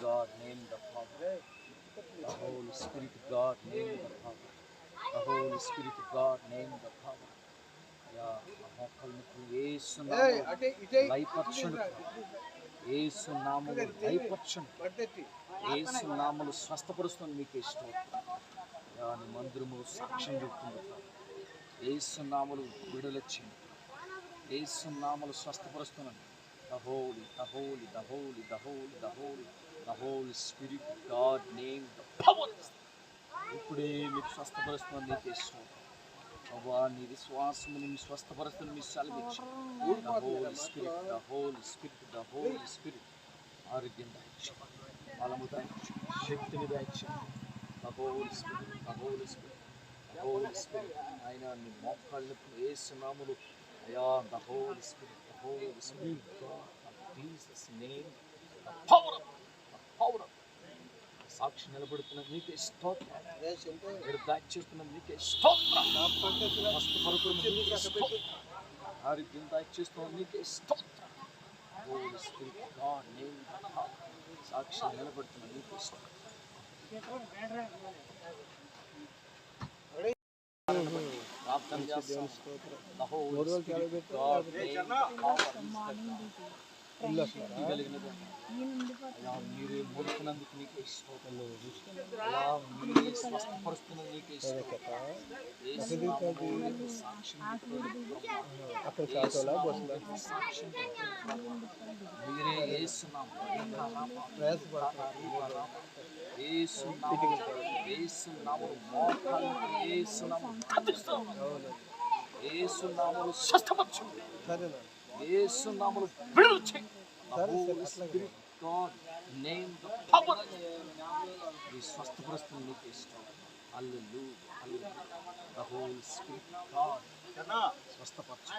God, name the power. The Holy Spirit, God, name the power. The Holy Spirit, God, name the యేసు నామములు స్వస్థపరుస్తుంది మీకు ఇష్టం. Yeah నీ మందిరము సాక్ష్యం చెప్తుంది యేసు నామములు విడుదలొచ్చింది యేసు నామములు స్వస్థపరుస్తున్నాను the holy the holy the holy the holy the holy the holy spirit God name, the power. ఇప్పుడే మీకు స్వస్థపరుస్తున్నాను నీకు ఇష్టం ప్రభా నీ విశ్వాసం మీ స్వస్థపరుస్తున్న మీ సెలవిచ్చు the holy spirit the holy spirit the holy spirit ఆరోగ్యం దాయిచ్చు బలము దాయిచ్చు శక్తిని దాయిచ్చు the holy spirit the holy spirit the holy spirit ఆయన నీ మోకాళ్ళు వేసునాములు అయా the holy spirit the holy spirit Jesus name the power the power సాక్షి నిలబడుతున్న నీకే స్తోత్రం. రేషంటే మీరు దాచేస్తున్న నీకే స్తోత్రం. నా పక్కన స్వస్థపరుతున్న నీకే స్తోత్రం. ఆరోగ్యం దాచేస్తున్న నీకే స్తోత్రం. Holy spirit God name the power సాక్షి నిలబడుతున్న నీకే స్తోత్రం. स्तोत्र नहो మీరే మొలుకున్నందుకు నీకే స్తోత్రం. అయ్యా, మీరే స్వస్థపరుస్తున్నందుకు నీకే. అక్కడ నామములో బస్సులో సాక్ష్యం. మీరే యేసు నామములో ప్రార్థిస్తున్నాను. యేసు నామములో స్వస్థపరచు. సరేనా? యేసు నామములో విడుదల చేయి The సరే, Holy సరే, అట్లాగే. Spirit, God, name the power. ఈ స్వస్థపరుస్తుంది నీకు ఇష్టం Hallelujah, hallelujah. The Holy Spirit, God, స్వస్థపరచు